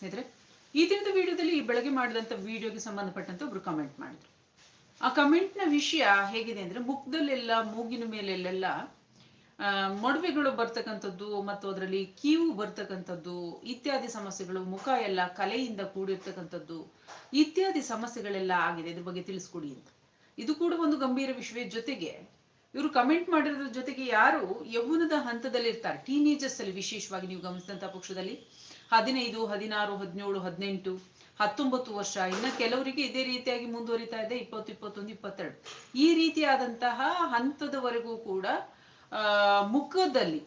ಸ್ನೇಹಿತರೆ, ಈ ದಿನದ ವಿಡಿಯೋದಲ್ಲಿ ಈ ಬೆಳಗ್ಗೆ ಮಾಡಿದಂಥ ವಿಡಿಯೋಗೆ ಸಂಬಂಧಪಟ್ಟಂತೆ ಒಬ್ರು ಕಮೆಂಟ್ ಮಾಡಿದ್ರು. ಆ ಕಮೆಂಟ್ನ ವಿಷಯ ಹೇಗಿದೆ ಅಂದ್ರೆ, ಮುಖದಲ್ಲೆಲ್ಲ, ಮೂಗಿನ ಮೇಲೆಲ್ಲೆಲ್ಲ ಮೊಡವೆಗಳು ಬರ್ತಕ್ಕಂಥದ್ದು ಮತ್ತು ಅದರಲ್ಲಿ ಕೀವು ಬರ್ತಕ್ಕಂಥದ್ದು, ಇತ್ಯಾದಿ ಸಮಸ್ಯೆಗಳು, ಮುಖ ಎಲ್ಲ ಕಲೆಯಿಂದ ಕೂಡಿರ್ತಕ್ಕಂಥದ್ದು, ಇತ್ಯಾದಿ ಸಮಸ್ಯೆಗಳೆಲ್ಲ ಆಗಿದೆ. ಇದ್ರ ಬಗ್ಗೆ ತಿಳಿಸ್ಕೊಡಿ ಅಂತ. ಇದು ಕೂಡ ಒಂದು ಗಂಭೀರ ವಿಷಯ ಜೊತೆಗೆ, ಇವರು ಕಮೆಂಟ್ ಮಾಡಿರೋದ್ರ ಜೊತೆಗೆ ಯಾರು ಯೌವನದ ಹಂತದಲ್ಲಿ ಇರ್ತಾರೆ ಟೀನೇಜರ್ಸ್ ಅಲ್ಲಿ ವಿಶೇಷವಾಗಿ ನೀವು ಗಮನಿಸಿದಂತ ಪಕ್ಷದಲ್ಲಿ ಹದಿನೈದು, ಹದಿನಾರು, ಹದಿನೇಳು, ಹದಿನೆಂಟು, ಹತ್ತೊಂಬತ್ತು ವರ್ಷ. ಇನ್ನು ಕೆಲವರಿಗೆ ಇದೇ ರೀತಿಯಾಗಿ ಮುಂದುವರಿತಾ ಇದೆ, ಇಪ್ಪತ್ತು, ಇಪ್ಪತ್ತೊಂದು, ಇಪ್ಪತ್ತೆರಡು. ಈ ರೀತಿಯಾದಂತಹ ಹಂತದವರೆಗೂ ಕೂಡ ಮುಖದಲ್ಲಿ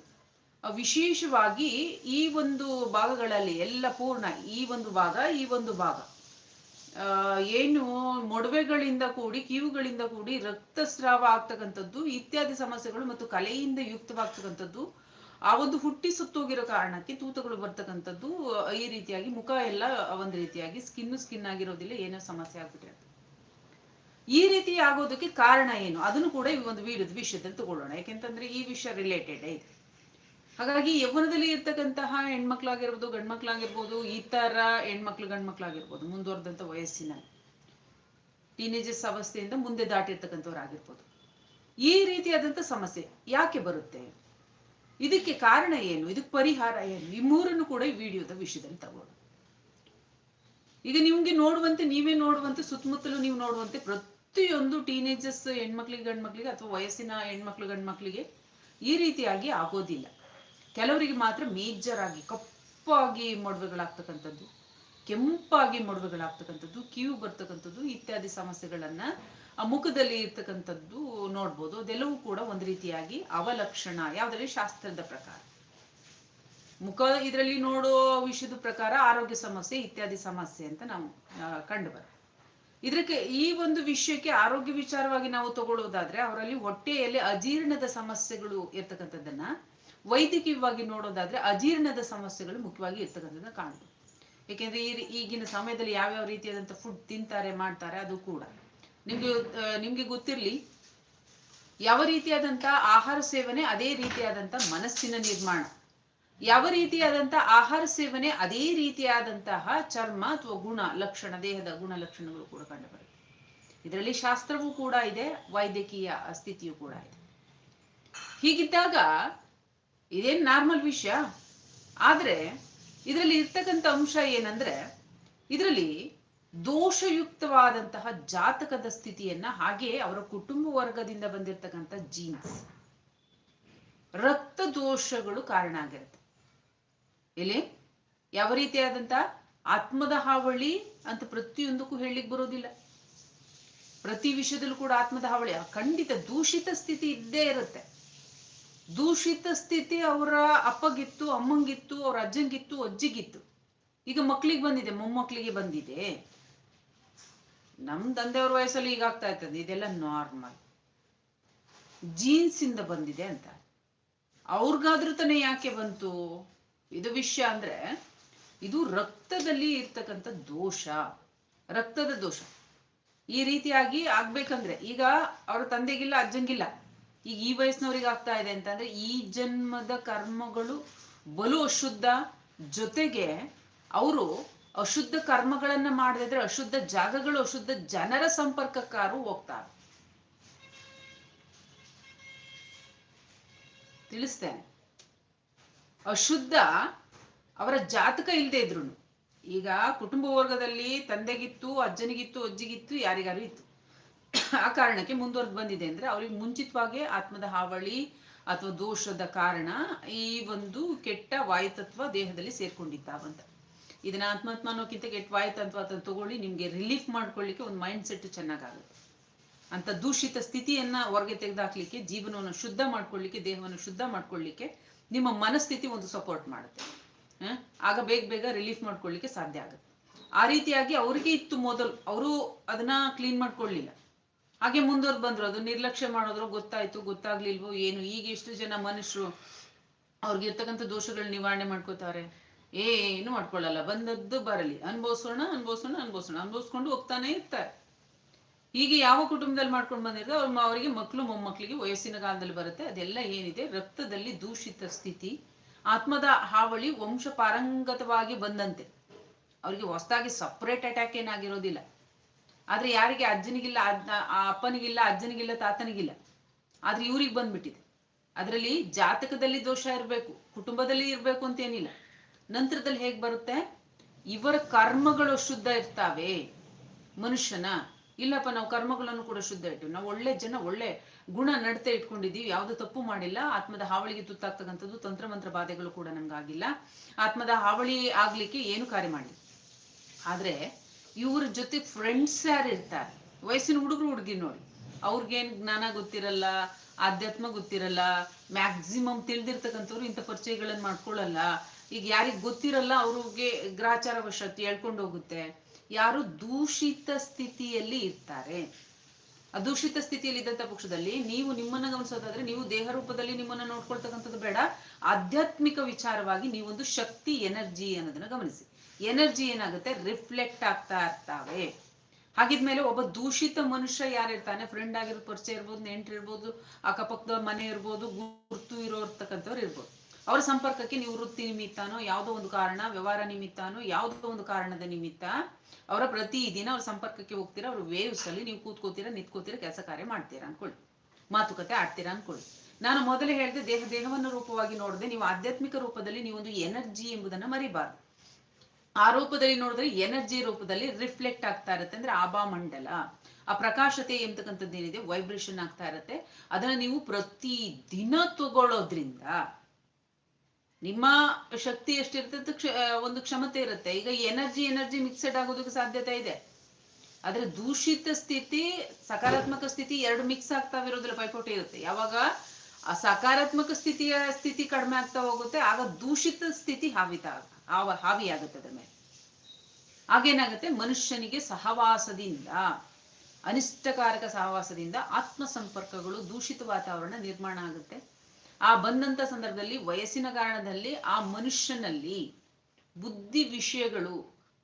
ವಿಶೇಷವಾಗಿ ಈ ಒಂದು ಭಾಗಗಳಲ್ಲಿ ಎಲ್ಲ ಪೂರ್ಣ, ಈ ಒಂದು ಭಾಗ, ಈ ಒಂದು ಭಾಗ ಏನು ಮೊಡವೆಗಳಿಂದ ಕೂಡಿ, ಕೀವುಗಳಿಂದ ಕೂಡಿ ರಕ್ತಸ್ರಾವ ಆಗ್ತಕ್ಕಂಥದ್ದು, ಇತ್ಯಾದಿ ಸಮಸ್ಯೆಗಳು ಮತ್ತು ಕಲೆಯಿಂದ ಯುಕ್ತವಾಗ್ತಕ್ಕಂಥದ್ದು ಆ ಒಂದು ಹುಟ್ಟಿ ಸುತ್ತೋಗಿರೋ ಕಾರಣಕ್ಕೆ ತೂತುಗಳು ಬರ್ತಕ್ಕಂಥದ್ದು ಈ ರೀತಿಯಾಗಿ ಮುಖ ಎಲ್ಲ ಒಂದು ರೀತಿಯಾಗಿ ಸ್ಕಿನ್ ಸ್ಕಿನ್ ಆಗಿರೋದಿಲ್ಲ, ಏನೋ ಸಮಸ್ಯೆ ಆಗ್ಬಿಟ್ಟಿರುತ್ತೆ ಈ ರೀತಿ ಆಗೋದಕ್ಕೆ ಕಾರಣ ಏನು? ಅದನ್ನು ಕೂಡ ಈ ಒಂದು ವಿಡಿಯೋದ ವಿಷಯದಲ್ಲಿ ತಗೊಳ್ಳೋಣ. ಯಾಕೆಂತಂದ್ರೆ ಈ ವಿಷಯ ರಿಲೇಟೆಡ್ ಐತೆ ಹಾಗಾಗಿ ಯೌವನದಲ್ಲಿ ಇರ್ತಕ್ಕಂತಹ ಹೆಣ್ಮಕ್ಳಾಗಿರ್ಬೋದು, ಗಂಡ್ಮಕ್ಳಾಗಿರ್ಬೋದು, ಈ ತರ ಹೆಣ್ಮಕ್ಳು, ಗಂಡ್ಮಕ್ಳಾಗಿರ್ಬೋದು ಮುಂದುವರೆದಂತ ವಯಸ್ಸಿನಲ್ಲಿ ಟೀನೇಜಸ್ ಅವಸ್ಥೆಯಿಂದ ಮುಂದೆ ದಾಟಿರ್ತಕ್ಕಂಥವ್ರು ಆಗಿರ್ಬೋದು ಈ ರೀತಿಯಾದಂಥ ಸಮಸ್ಯೆ ಯಾಕೆ ಬರುತ್ತೆ? ಇದಕ್ಕೆ ಕಾರಣ ಏನು? ಇದಕ್ಕೆ ಪರಿಹಾರ ಏನು? ಈ ಮೂರನ್ನು ಕೂಡ ಈ ವಿಡಿಯೋದ ವಿಷಯದಲ್ಲಿ ತಗೊಳ್ಳೋಣ ಈಗ ನಿಮ್ಗೆ ನೋಡುವಂತೆ, ನೀವೇ ನೋಡುವಂತೆ, ಸುತ್ತಮುತ್ತಲು ನೀವು ನೋಡುವಂತೆ ಪ್ರತಿಯೊಂದು ಟೀನೇಜರ್ಸ್, ಹೆಣ್ಮಕ್ಳಿಗೆ, ಗಂಡ್ಮಕ್ಳಿಗೆ ಅಥವಾ ವಯಸ್ಸಿನ ಹೆಣ್ಮಕ್ಳು, ಗಂಡ್ಮಕ್ಳಿಗೆ ಈ ರೀತಿಯಾಗಿ ಆಗೋದಿಲ್ಲ. ಕೆಲವರಿಗೆ ಮಾತ್ರ ಮೇಜರ್ ಆಗಿ ಕಪ್ಪಾಗಿ ಮೊಡವೆಗಳಾಗ್ತಕ್ಕಂಥದ್ದು, ಕೆಂಪಾಗಿ ಮೊಡವೆಗಳಾಗ್ತಕ್ಕಂಥದ್ದು ಕಿವು ಬರ್ತಕ್ಕಂಥದ್ದು ಇತ್ಯಾದಿ ಸಮಸ್ಯೆಗಳನ್ನ ಆ ಮುಖದಲ್ಲಿ ಇರ್ತಕ್ಕಂಥದ್ದು ನೋಡ್ಬೋದು. ಅದೆಲ್ಲವೂ ಕೂಡ ಒಂದು ರೀತಿಯಾಗಿ ಅವಲಕ್ಷಣ, ಯಾವುದರಲ್ಲಿ ಶಾಸ್ತ್ರದ ಪ್ರಕಾರ. ಮುಖ ಇದರಲ್ಲಿ ನೋಡೋ ವಿಷಯದ ಪ್ರಕಾರ ಆರೋಗ್ಯ ಸಮಸ್ಯೆ, ಇತ್ಯಾದಿ ಸಮಸ್ಯೆ ಅಂತ ನಾವು ಕಂಡು ಇದಕ್ಕೆ ಈ ಒಂದು ವಿಷಯಕ್ಕೆ ಆರೋಗ್ಯ ವಿಚಾರವಾಗಿ ನಾವು ತಗೊಳ್ಳೋದಾದ್ರೆ ಅವರಲ್ಲಿ ಹೊಟ್ಟೆಯಲ್ಲಿ ಅಜೀರ್ಣದ ಸಮಸ್ಯೆಗಳು ಇರ್ತಕ್ಕಂಥದ್ದನ್ನ ವೈದ್ಯಕೀಯವಾಗಿ ನೋಡೋದಾದ್ರೆ ಅಜೀರ್ಣದ ಸಮಸ್ಯೆಗಳು ಮುಖ್ಯವಾಗಿ ಇರ್ತಕ್ಕಂಥದ್ದನ್ನ ಕಾಣ್ಬೋದು. ಏಕೆಂದ್ರೆ ಈ ಈಗಿನ ಸಮಯದಲ್ಲಿ ಯಾವ್ಯಾವ ರೀತಿಯಾದಂಥ ಫುಡ್ ತಿಂತಾರೆ, ಮಾಡ್ತಾರೆ ಅದು ಕೂಡ. ನಿಮ್ಗೆ ನಿಮ್ಗೆ ಗೊತ್ತಿರ್ಲಿ, ಯಾವ ರೀತಿಯಾದಂತ ಆಹಾರ ಸೇವನೆ ಅದೇ ರೀತಿಯಾದಂತ ಮನಸ್ಸಿನ ನಿರ್ಮಾಣ. ಯಾವ ರೀತಿಯಾದಂತ ಆಹಾರ ಸೇವನೆ ಅದೇ ರೀತಿಯಾದಂತಹ ಚರ್ಮ ಅಥವಾ ಗುಣ, ಲಕ್ಷಣ, ದೇಹದ ಗುಣ ಲಕ್ಷಣಗಳು ಕೂಡ ಕಂಡುಬರುತ್ತೆ. ಇದರಲ್ಲಿ ಶಾಸ್ತ್ರವೂ ಕೂಡ ಇದೆ, ವೈದ್ಯಕೀಯ ಸ್ಥಿತಿಯೂ ಕೂಡ ಇದೆ. ಹೀಗಿದ್ದಾಗ ಇದೇನ್ ನಾರ್ಮಲ್ ವಿಷಯ? ಆದ್ರೆ, ಇದರಲ್ಲಿ ಇರ್ತಕ್ಕಂಥ ಅಂಶ ಏನಂದ್ರೆ, ಇದರಲ್ಲಿ ದೋಷಯುಕ್ತವಾದಂತಹ ಜಾತಕದ ಸ್ಥಿತಿಯನ್ನ ಹಾಗೆ ಅವರ ಕುಟುಂಬ ವರ್ಗದಿಂದ ಬಂದಿರತಕ್ಕಂಥ ಜೀನ್ಸ್ ರಕ್ತ ದೋಷಗಳು ಕಾರಣ ಆಗಿರುತ್ತೆ. ಇಲ್ಲಿ ಯಾವ ರೀತಿಯಾದಂತ ಆತ್ಮದ ಹಾವಳಿ ಅಂತ ಪ್ರತಿಯೊಂದಕ್ಕೂ ಹೇಳಲಿಕ್ಕೆ ಬರೋದಿಲ್ಲ. ಪ್ರತಿ ವಿಷಯದಲ್ಲೂ ಕೂಡ ಆತ್ಮದ ಹಾವಳಿ ಖಂಡಿತ ದೂಷಿತ ಸ್ಥಿತಿ ಇದ್ದೇ ಇರುತ್ತೆ. ದೂಷಿತ ಸ್ಥಿತಿ ಅವರ ಅಪ್ಪಗಿತ್ತು, ಅಮ್ಮಂಗಿತ್ತು, ಅವ್ರ ಅಜ್ಜಂಗಿತ್ತು, ಅಜ್ಜಿಗಿತ್ತು. ಈಗ ಮಕ್ಳಿಗೆ ಬಂದಿದೆ, ಮೊಮ್ಮಕ್ಳಿಗೆ ಬಂದಿದೆ. ನಮ್ ತಂದೆಯವ್ರ ವಯಸ್ಸಲ್ಲಿ ಈಗ ಆಗ್ತಾ ಇರ್ತದೆ ಇದೆಲ್ಲ ನಾರ್ಮಲ್ ಜೀನ್ಸ್ ಇಂದ ಬಂದಿದೆ ಅಂತ. ಅವ್ರಿಗಾದ್ರೂ ತಾನೇ ಯಾಕೆ ಬಂತು? ಇದು ವಿಷಯ ಅಂದ್ರೆ, ಇದು ರಕ್ತದಲ್ಲಿ ಇರ್ತಕ್ಕಂಥ ದೋಷ. ರಕ್ತದ ದೋಷ. ಈ ರೀತಿಯಾಗಿ ಆಗ್ಬೇಕಂದ್ರೆ, ಈಗ ಅವ್ರ ತಂದೆಗಿಲ್ಲ, ಅಜ್ಜಂಗಿಲ್ಲ. ಈಗ ಈ ವಯಸ್ಸಿನವ್ರಿಗೆ ಆಗ್ತಾ ಇದೆ ಅಂತಂದ್ರೆ, ಈ ಜನ್ಮದ ಕರ್ಮಗಳು ಬಲು ಅಶುದ್ಧ ಜೊತೆಗೆ ಅವರು ಅಶುದ್ಧ ಕರ್ಮಗಳನ್ನ ಮಾಡದಿದ್ರೆ ಅಶುದ್ಧ ಜಾಗಗಳು, ಅಶುದ್ಧ ಜನರ ಸಂಪರ್ಕಕ್ಕಾರು ಹೋಗ್ತಾರೆ. ತಿಳಿಸ್ತೇನೆ. ಅಶುದ್ಧ ಅವರ ಜಾತಕ ಇಲ್ಲದೆ ಇದ್ರು ಈಗ ಕುಟುಂಬ ವರ್ಗದಲ್ಲಿ ತಂದೆಗಿತ್ತು, ಅಜ್ಜನಿಗಿತ್ತು, ಅಜ್ಜಿಗಿತ್ತು, ಯಾರಿಗಾರು ಇತ್ತು. ಆ ಕಾರಣಕ್ಕೆ ಮುಂದುವರೆದು ಬಂದಿದೆ ಅಂದ್ರೆ ಅವ್ರಿಗೆ ಮುಂಚಿತವಾಗಿ ಆತ್ಮದ ಹಾವಳಿ ಅಥವಾ ದೋಷದ ಕಾರಣ ಈ ಒಂದು ಕೆಟ್ಟ ವಾಯುತತ್ವ ದೇಹದಲ್ಲಿ ಸೇರ್ಕೊಂಡಿದ್ದಾವಂತ. ಇದನ್ನ ಆತ್ಮಾತ್ಮ ಅನ್ನೋಕ್ಕಿಂತ ಕೆಟ್ಟ ಅಂತ ಅದನ್ನ ತಗೊಳ್ಳಿ, ನಿಮ್ಗೆ ರಿಲೀಫ್ ಮಾಡ್ಕೊಳ್ಳಿಕ್ಕೆ ಒಂದು ಮೈಂಡ್ ಸೆಟ್ ಚೆನ್ನಾಗಾಗುತ್ತೆ. ಅಂತ ದೂಷಿತ ಸ್ಥಿತಿಯನ್ನ ಹೊರಗೆ ತೆಗೆದಾಕ್ಲಿಕ್ಕೆ, ಜೀವನವನ್ನು ಶುದ್ಧ ಮಾಡ್ಕೊಳ್ಳಿಕ್ಕೆ ದೇಹವನ್ನು ಶುದ್ಧ ಮಾಡ್ಕೊಳ್ಳಿಕ್ಕೆ ನಿಮ್ಮ ಮನಸ್ಥಿತಿ ಒಂದು ಸಪೋರ್ಟ್ ಮಾಡುತ್ತೆ? ಆಗ ಬೇಗ ಬೇಗ ರಿಲೀಫ್ ಮಾಡ್ಕೊಳ್ಳಿಕ್ಕೆ ಸಾಧ್ಯ ಆಗುತ್ತೆ. ಆ ರೀತಿಯಾಗಿ ಅವ್ರಿಗೆ ಇತ್ತು ಮೊದಲು. ಅವರು ಅದನ್ನ ಕ್ಲೀನ್ ಮಾಡ್ಕೊಳ್ಳಿಲ್ಲ ಹಾಗೆ ಮುಂದುವರೆದು ಬಂದ್ರು. ಅದು ನಿರ್ಲಕ್ಷ್ಯ ಮಾಡೋದ್ರು ಗೊತ್ತಾಯ್ತು, ಗೊತ್ತಾಗ್ಲಿಲ್ವೋ, ಏನು, ಈಗ ಎಷ್ಟು ಜನ ಮನುಷ್ಯರು ಅವ್ರಿಗೆ ಇರ್ತಕ್ಕಂಥ ದೋಷಗಳು ನಿವಾರಣೆ ಮಾಡ್ಕೋತಾರೆ. ಏನು ಮಾಡ್ಕೊಳ್ಳಲ್ಲ, ಬಂದದ್ದು ಬರಲಿ. ಅನ್ಭವಿಸೋಣ ಅನ್ಭವಿಸೋಣ ಅನ್ಭವಿಸೋಣ. ಅನ್ಭವಿಸ್ಕೊಂಡು ಹೋಗ್ತಾನೆ ಇರ್ತಾರೆ. ಹೀಗೆ ಯಾವ ಕುಟುಂಬದಲ್ಲಿ ಮಾಡ್ಕೊಂಡು ಬಂದಿರೋ ಅವ್ರ ಅವರಿಗೆ ಮಕ್ಕಳು ಮೊಮ್ಮಕ್ಕಳಿಗೆ ವಯಸ್ಸಿನ ಕಾಲದಲ್ಲಿ ಬರುತ್ತೆ. ಅದೆಲ್ಲ ಏನಿದೆ? ರಕ್ತದಲ್ಲಿ ದೂಷಿತ ಸ್ಥಿತಿ, ಆತ್ಮದ ಹಾವಳಿ ವಂಶ ಪಾರಂಗತವಾಗಿ ಬಂದಂತೆ. ಅವರಿಗೆ ಹೊಸದಾಗಿ ಸಪ್ರೇಟ್ ಅಟ್ಯಾಕ್ ಏನಾಗಿರೋದಿಲ್ಲ. ಆದ್ರೆ ಯಾರಿಗೆ ಅಜ್ಜನಿಗಿಲ್ಲ, ಅಜ್ಜ ಅಪ್ಪನಿಗಿಲ್ಲ, ಅಜ್ಜನಿಗಿಲ್ಲ, ತಾತನಿಗಿಲ್ಲ. ಆದ್ರೆ ಇವ್ರಿಗೆ ಬಂದ್ಬಿಟ್ಟಿದೆ. ಅದರಲ್ಲಿ ಜಾತಕದಲ್ಲಿ ದೋಷ ಇರಬೇಕು, ಕುಟುಂಬದಲ್ಲಿ ಇರಬೇಕು ಅಂತ ಏನಿಲ್ಲ ನಂತರದಲ್ಲಿ ಹೇಗ್ ಬರುತ್ತೆ? ಇವರ ಕರ್ಮಗಳು ಶುದ್ಧ ಇರ್ತಾವೆ. ಮನುಷ್ಯನ, ಇಲ್ಲಪ್ಪ ನಾವು ಕರ್ಮಗಳನ್ನು ಕೂಡ ಶುದ್ಧ ಇಟ್ಟು ನಾವು ಒಳ್ಳೆ ಜನ, ಒಳ್ಳೆ ಗುಣ ನಡತೆ ಇಟ್ಕೊಂಡಿದೀವಿ ಯಾವ್ದು ತಪ್ಪು ಮಾಡಿಲ್ಲ. ಆತ್ಮದ ಹಾವಳಿಗೆ ತುತ್ತಾಗ್ತಕ್ಕಂಥದ್ದು ತಂತ್ರಮಂತ್ರ ಬಾಧೆಗಳು ಕೂಡ ನಂಗಾಗಿಲ್ಲ. ಆತ್ಮದ ಹಾವಳಿ ಆಗ್ಲಿಕ್ಕೆ ಏನು ಕಾರ್ಯ ಮಾಡಿ ಆದ್ರೆ ಇವ್ರ ಜೊತೆ ಫ್ರೆಂಡ್ಸ್ ಯಾರು ಇರ್ತಾರೆ? ವಯಸ್ಸಿನ ಹುಡುಗರು ಹುಡುಗಿ ನೋಡಿ. ಅವ್ರಿಗೇನ್ ಜ್ಞಾನ ಗೊತ್ತಿರಲ್ಲ, ಆಧ್ಯಾತ್ಮ ಗೊತ್ತಿರಲ್ಲ ಮ್ಯಾಕ್ಸಿಮಮ್ ತಿಳಿದಿರ್ತಕ್ಕಂಥವ್ರು ಇಂಥ ಪರಿಚಯಗಳನ್ನ ಮಾಡ್ಕೊಳ್ಳಲ್ಲ. ಈಗ ಯಾರಿಗ್ ಗೊತ್ತಿರಲ್ಲ ಅವ್ರಿಗೆ ಗ್ರಾಚಾರ ವಶತ್ ಹೇಳ್ಕೊಂಡು ಹೋಗುತ್ತೆ. ಯಾರು ದೂಷಿತ ಸ್ಥಿತಿಯಲ್ಲಿ ಇರ್ತಾರೆ. ಅದೂಷಿತ ಸ್ಥಿತಿಯಲ್ಲಿ ಇದ್ದಂತ ಪಕ್ಷದಲ್ಲಿ ನೀವು ನಿಮ್ಮನ್ನ ಗಮನಿಸೋದಾದ್ರೆ ನೀವು ದೇಹ ರೂಪದಲ್ಲಿ ನಿಮ್ಮನ್ನ ನೋಡ್ಕೊಳ್ತಕ್ಕಂಥದ್ದು ಬೇಡ. ಆಧ್ಯಾತ್ಮಿಕ ವಿಚಾರವಾಗಿ ನೀವೊಂದು ಶಕ್ತಿ, ಎನರ್ಜಿ ಅನ್ನೋದನ್ನ ಗಮನಿಸಿ. ಎನರ್ಜಿ ಏನಾಗುತ್ತೆ? ರಿಫ್ಲೆಕ್ಟ್ ಆಗ್ತಾ ಇರ್ತಾವೆ. ಹಾಗಿದ್ಮೇಲೆ ಒಬ್ಬ ದೂಷಿತ ಮನುಷ್ಯ ಯಾರಿರ್ತಾನೆ ಫ್ರೆಂಡ್ ಆಗಿರೋ ಪರಿಚಯ ಇರ್ಬೋದು ನೆಂಟ್ರಿರ್ಬೋದು ಅಕ್ಕಪಕ್ಕದ ಮನೆ ಇರ್ಬೋದು, ಗುರ್ತು ಇರೋ ಇರ್ತಕ್ಕಂಥವ್ರು ಇರ್ಬೋದು. ಅವರ ಸಂಪರ್ಕಕ್ಕೆ ನೀವು ವೃತ್ತಿ ನಿಮಿತ್ತನೋ, ಯಾವುದೋ ಒಂದು ಕಾರಣ, ವ್ಯವಹಾರ ನಿಮಿತ್ತನೋ, ಯಾವುದೋ ಒಂದು ಕಾರಣದ ನಿಮಿತ್ತ ಅವರ ಪ್ರತಿ ದಿನ ಅವ್ರ ಸಂಪರ್ಕಕ್ಕೆ ಹೋಗ್ತೀರಾ, ಅವ್ರ ವೇವ್ಸ್ ಅಲ್ಲಿ ನೀವು ಕೂತ್ಕೋತೀರಾ, ನಿಂತ್ಕೋತೀರಾ, ಕೆಲಸ ಕಾರ್ಯ ಮಾಡ್ತೀರಾ ಅನ್ಕೊಳ್ಳಿ. ಮಾತುಕತೆ ಆಡ್ತೀರಾ ಅನ್ಕೊಳ್ಳಿ. ನಾನು ಮೊದಲೇ ಹೇಳಿದೆ, ದೇಹ ದೇಹವನ್ನು ರೂಪವಾಗಿ ನೋಡಿದೆ ನೀವು ಆಧ್ಯಾತ್ಮಿಕ ರೂಪದಲ್ಲಿ ನೀವೊಂದು ಎನರ್ಜಿ ಎಂಬುದನ್ನ ಮರಿಬಾರ್ದು. ಆ ರೂಪದಲ್ಲಿ ನೋಡಿದ್ರೆ ಎನರ್ಜಿ ರೂಪದಲ್ಲಿ ರಿಫ್ಲೆಕ್ಟ್ ಆಗ್ತಾ ಇರುತ್ತೆ ಅಂದ್ರೆ ಆಭಾಮಂಡಲ ಆ ಪ್ರಕಾಶತೆ ಎಂತಕ್ಕಂಥದ್ದು ಏನಿದೆ, ವೈಬ್ರೇಷನ್ ಆಗ್ತಾ ಇರುತ್ತೆ. ಅದನ್ನ ನೀವು ಪ್ರತಿ ದಿನ ತಗೊಳ್ಳೋದ್ರಿಂದ ನಿಮ್ಮ ಶಕ್ತಿ ಎಷ್ಟಿರ್ತದೆ ಕ್ಷ ಒಂದು ಕ್ಷಮತೆ ಇರುತ್ತೆ. ಈಗ ಎನರ್ಜಿ ಎನರ್ಜಿ ಮಿಕ್ಸೆಡ್ ಆಗೋದಕ್ಕೆ ಸಾಧ್ಯತೆ ಇದೆ. ಆದ್ರೆ ದೂಷಿತ ಸ್ಥಿತಿ, ಸಕಾರಾತ್ಮಕ ಸ್ಥಿತಿ ಎರಡು ಮಿಕ್ಸ್ ಆಗ್ತಾವಿರೋದ್ರಲ್ಲಿ ಪೈಪೋಟಿ ಇರುತ್ತೆ. ಯಾವಾಗ ಆ ಸಕಾರಾತ್ಮಕ ಸ್ಥಿತಿಯ ಸ್ಥಿತಿ ಕಡಿಮೆ ಆಗ್ತಾ ಹೋಗುತ್ತೆ, ಆಗ ದೂಷಿತ ಸ್ಥಿತಿ ಹಾವಿತ, ಹಾವ, ಹಾವಿಯಾಗುತ್ತೆ ಅದ್ರ ಮೇಲೆ. ಆಗೇನಾಗುತ್ತೆ ಮನುಷ್ಯನಿಗೆ ಸಹವಾಸದಿಂದ, ಅನಿಷ್ಟಕಾರಕ ಸಹವಾಸದಿಂದ ಆತ್ಮ ಸಂಪರ್ಕಗಳು ದೂಷಿತ ವಾತಾವರಣ ನಿರ್ಮಾಣ ಆಗುತ್ತೆ. ಆ ಬಂದಂತ ಸಂದರ್ಭದಲ್ಲಿ, ವಯಸ್ಸಿನ ಕಾರಣದಲ್ಲಿ, ಆ ಮನುಷ್ಯನಲ್ಲಿ ಬುದ್ಧಿ ವಿಷಯಗಳು,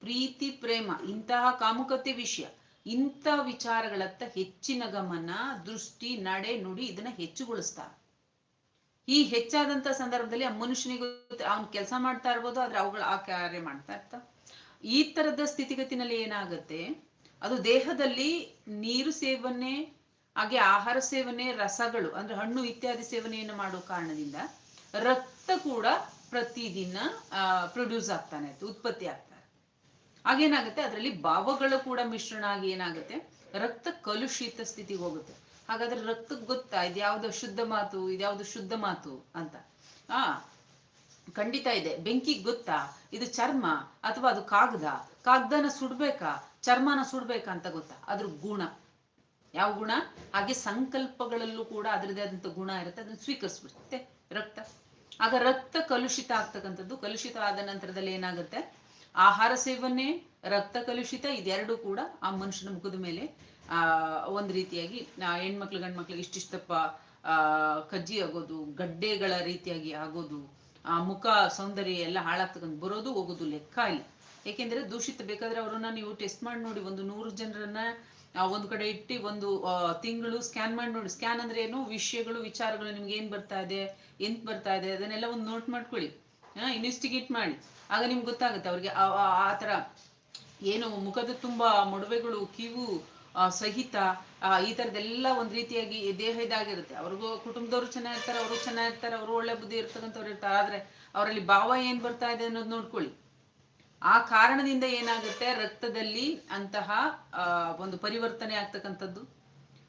ಪ್ರೀತಿ, ಪ್ರೇಮ, ಇಂತಹ ಕಾಮುಕತೆ ವಿಷಯ, ಇಂಥ ವಿಚಾರಗಳತ್ತ ಹೆಚ್ಚಿನ ಗಮನ, ದೃಷ್ಟಿ, ನಡೆ, ನುಡಿ ಇದನ್ನ ಹೆಚ್ಚುಗೊಳಿಸ್ತಾರೆ. ಈ ಹೆಚ್ಚಾದಂತ ಸಂದರ್ಭದಲ್ಲಿ ಆ ಮನುಷ್ಯನಿಗೆ ಅವ್ನ್ ಕೆಲಸ ಮಾಡ್ತಾ ಇರ್ಬೋದು, ಆದ್ರೆ ಅವುಗಳ ಆ ಕಾರ್ಯ ಮಾಡ್ತಾ ಇರ್ತಾ. ಈ ತರದ ಸ್ಥಿತಿಗತಿನಲ್ಲಿ ಏನಾಗುತ್ತೆ, ಅದು ದೇಹದಲ್ಲಿ ನೀರು ಸೇವನೆ ಹಾಗೆ ಆಹಾರ ಸೇವನೆ, ರಸಗಳು, ಅಂದ್ರೆ ಹಣ್ಣು ಇತ್ಯಾದಿ ಸೇವನೆಯನ್ನು ಮಾಡೋ ಕಾರಣದಿಂದ ರಕ್ತ ಕೂಡ ಪ್ರತಿದಿನ ಪ್ರೊಡ್ಯೂಸ್ ಆಗ್ತಾನೆ ಇತ್ತು ಉತ್ಪತ್ತಿ ಆಗ್ತಾರೆ ಹಾಗೇನಾಗುತ್ತೆ? ಅದರಲ್ಲಿ ಭಾವಗಳು ಕೂಡ ಮಿಶ್ರಣ ಆಗಿ ಏನಾಗುತ್ತೆ? ರಕ್ತ ಕಲುಷಿತ ಸ್ಥಿತಿಗೆ ಹೋಗುತ್ತೆ. ಹಾಗಾದ್ರೆ ರಕ್ತಕ್ಕೆ ಗೊತ್ತಾ? ಇದ್ಯಾವ್ದು ಶುದ್ಧ ಮಾತು ಇದ್ಯಾವ್ದು ಶುದ್ಧ ಮಾತು ಅಂತ. ಆ, ಖಂಡಿತ ಇದೆ. ಬೆಂಕಿಗೆ ಗೊತ್ತಾ? ಇದು ಚರ್ಮ ಅಥವಾ ಅದು ಕಾಗದ? ಕಾಗದನ ಸುಡ್ಬೇಕಾ? ಚರ್ಮನ ಸುಡ್ಬೇಕಾ ಅಂತ ಗೊತ್ತಾ? ಅದ್ರ ಗುಣ. ಯಾವ ಗುಣ? ಹಾಗೆ ಸಂಕಲ್ಪಗಳಲ್ಲೂ ಕೂಡ ಅದರದೇ ಆದಂತ ಗುಣ ಇರುತ್ತೆ, ಅದನ್ನ ಸ್ವೀಕರಿಸ್ಬಿಡುತ್ತೆ ರಕ್ತ. ಆಗ ರಕ್ತ ಕಲುಷಿತ ಆಗ್ತಕ್ಕಂಥದ್ದು, ಕಲುಷಿತ ಆದ ನಂತರದಲ್ಲಿ ಏನಾಗುತ್ತೆ? ಆಹಾರ ಸೇವನೆ, ರಕ್ತ ಕಲುಷಿತ, ಇದೆರಡು ಕೂಡ ಆ ಮನುಷ್ಯನ ಮುಖದ ಮೇಲೆ, ಆ, ಒಂದ್ ರೀತಿಯಾಗಿ ಹೆಣ್ಮಕ್ಳು ಗಂಡು ಮಕ್ಳಿಗೆ ಇಷ್ಟಿಷ್ಟಪ್ಪ, ಆ, ಕಜ್ಜಿ ಆಗೋದು, ಗಡ್ಡೆಗಳ ರೀತಿಯಾಗಿ ಆಗೋದು, ಆ, ಮುಖ ಸೌಂದರ್ಯ ಎಲ್ಲ ಹಾಳಾಗ್ತಕ್ಕಂಥ ಬರೋದು ಹೋಗೋದು ಲೆಕ್ಕ ಇಲ್ಲ. ಏಕೆಂದ್ರೆ ದೂಷಿತ ಬೇಕಾದ್ರೆ ಅವರನ್ನ ನೀವು ಟೆಸ್ಟ್ ಮಾಡಿ ನೋಡಿ, ಒಂದು ನೂರು ಜನರನ್ನ ಒಂದ್ ಕಡೆ ಇಟ್ಟು ಒಂದು ತಿಂಗಳು ಸ್ಕ್ಯಾನ್ ಮಾಡಿ ನೋಡಿ. ಸ್ಕ್ಯಾನ್ ಅಂದ್ರೆ ಏನು? ವಿಷಯಗಳು, ವಿಚಾರಗಳು ನಿಮ್ಗೆ ಏನ್ ಬರ್ತಾ ಇದೆ, ಎಂತ ಬರ್ತಾ ಇದೆ, ಅದನ್ನೆಲ್ಲ ಒಂದು ನೋಟ್ ಮಾಡ್ಕೊಳ್ಳಿ. ಇನ್ವೆಸ್ಟಿಗೇಟ್ ಮಾಡಿ. ಆಗ ನಿಮ್ಗೆ ಗೊತ್ತಾಗುತ್ತೆ ಅವ್ರಿಗೆ, ಆ- ತರ ಏನು ಮುಖದ ತುಂಬಾ ಮೊಡವೆಗಳು, ಕಿವು ಸಹಿತ ಈ ತರದೆಲ್ಲ ಒಂದ್ ರೀತಿಯಾಗಿ ದೇಹ ಇದಾಗಿರುತ್ತೆ. ಅವ್ರಿಗೂ ಕುಟುಂಬದವ್ರು ಚೆನ್ನಾಗಿರ್ತಾರೆ, ಅವರು ಚೆನ್ನಾಗಿರ್ತಾರೆ, ಅವರು ಒಳ್ಳೆ ಬುದ್ಧಿ ಇರ್ತಕ್ಕಂಥವ್ರು ಇರ್ತಾರೆ. ಆದ್ರೆ ಅವರಲ್ಲಿ ಭಾವ ಏನ್ ಬರ್ತಾ ಇದೆ ಅನ್ನೋದು ನೋಡ್ಕೊಳ್ಳಿ. ಆ ಕಾರಣದಿಂದ ಏನಾಗುತ್ತೆ? ರಕ್ತದಲ್ಲಿ ಅಂತಹ ಒಂದು ಪರಿವರ್ತನೆ ಆಗ್ತಕ್ಕಂಥದ್ದು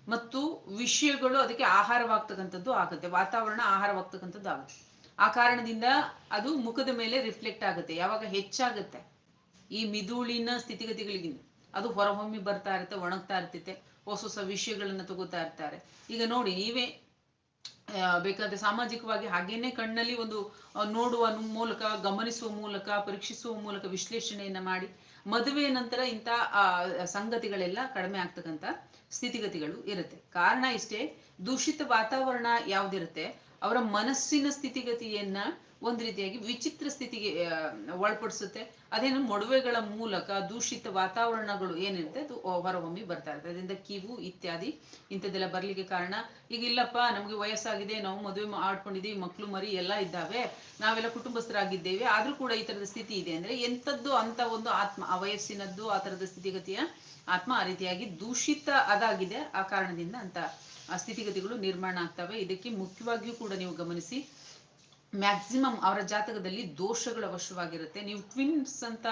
ಮತ್ತು ವಿಷಯಗಳು ಅದಕ್ಕೆ ಆಹಾರವಾಗ್ತಕ್ಕಂಥದ್ದು ಆಗುತ್ತೆ. ವಾತಾವರಣ ಆಹಾರವಾಗ್ತಕ್ಕಂಥದ್ದು ಆಗುತ್ತೆ. ಆ ಕಾರಣದಿಂದ ಅದು ಮುಖದ ಮೇಲೆ ರಿಫ್ಲೆಕ್ಟ್ ಆಗುತ್ತೆ. ಯಾವಾಗ ಹೆಚ್ಚಾಗುತ್ತೆ? ಈ ಮಿದುಳಿನ ಸ್ಥಿತಿಗತಿಗಳಿಗಿಂತ. ಅದು ಹೊರಹೊಮ್ಮಿ ಬರ್ತಾ ಇರುತ್ತೆ, ಒಣಗ್ತಾ ಇರ್ತೈತೆ. ಹೊಸ ಹೊಸ ವಿಷಯಗಳನ್ನ ತಗೋತಾ ಇರ್ತಾರೆ. ಈಗ ನೋಡಿ, ನೀವೇ ಬೇಕಾದ್ರೆ ಸಾಮಾಜಿಕವಾಗಿ ಹಾಗೇನೆ ಕಣ್ಣಲ್ಲಿ ಒಂದು ನೋಡುವ ಮೂಲಕ, ಗಮನಿಸುವ ಮೂಲಕ, ಪರೀಕ್ಷಿಸುವ ಮೂಲಕ ವಿಶ್ಲೇಷಣೆಯನ್ನ ಮಾಡಿ, ಮದುವೆ ನಂತರ ಇಂಥ ಸಂಗತಿಗಳೆಲ್ಲ ಕಡಿಮೆ ಆಗ್ತಕ್ಕಂಥ ಸ್ಥಿತಿಗತಿಗಳು ಇರುತ್ತೆ. ಕಾರಣ ಇಷ್ಟೇ, ದೂಷಿತ ವಾತಾವರಣ ಯಾವ್ದಿರುತ್ತೆ, ಅವರ ಮನಸ್ಸಿನ ಸ್ಥಿತಿಗತಿಯನ್ನ ಒಂದು ರೀತಿಯಾಗಿ ವಿಚಿತ್ರ ಸ್ಥಿತಿಗೆ ಒಳಪಡಿಸುತ್ತೆ. ಅದೇನು ಮೊಡವೆಗಳ ಮೂಲಕ ದೂಷಿತ ವಾತಾವರಣಗಳು ಏನಿರುತ್ತೆ, ಅದು ಹೊರಹೊಮ್ಮಿ ಬರ್ತಾ ಇರುತ್ತೆ. ಅದರಿಂದ ಕಿವು ಇತ್ಯಾದಿ ಇಂಥದ್ದೆಲ್ಲ ಬರ್ಲಿಕ್ಕೆ ಕಾರಣ. ಈಗ ಇಲ್ಲಪ್ಪ, ನಮಗೆ ವಯಸ್ಸಾಗಿದೆ, ನಾವು ಮದುವೆ ಮಾಡ್ಕೊಂಡಿದ್ದೀವಿ ಮಕ್ಕಳು ಮರಿ ಎಲ್ಲ ಇದ್ದಾವೆ, ನಾವೆಲ್ಲ ಕುಟುಂಬಸ್ಥರಾಗಿದ್ದೇವೆ, ಆದ್ರೂ ಕೂಡ ಈ ತರದ ಸ್ಥಿತಿ ಇದೆ ಅಂದ್ರೆ ಎಂಥದ್ದು ಅಂತ ಒಂದು ಆತ್ಮ, ಆ ವಯಸ್ಸಿನದ್ದು, ಆ ತರದ ಸ್ಥಿತಿಗತಿಯ ಆತ್ಮ ಆ ರೀತಿಯಾಗಿ ದೂಷಿತ ಅದಾಗಿದೆ ಆ ಕಾರಣದಿಂದ ಅಂತ ಆ ಸ್ಥಿತಿಗತಿಗಳು ನಿರ್ಮಾಣ ಆಗ್ತವೆ. ಇದಕ್ಕೆ ಮುಖ್ಯವಾಗಿಯೂ ಕೂಡ ನೀವು ಗಮನಿಸಿ ಮ್ಯಾಕ್ಸಿಮಮ್ ಅವರ ಜಾತಕದಲ್ಲಿ ದೋಷಗಳ ವಶವಾಗಿರುತ್ತೆ ನೀವು ಟ್ವಿನ್ಸ್ ಅಂತ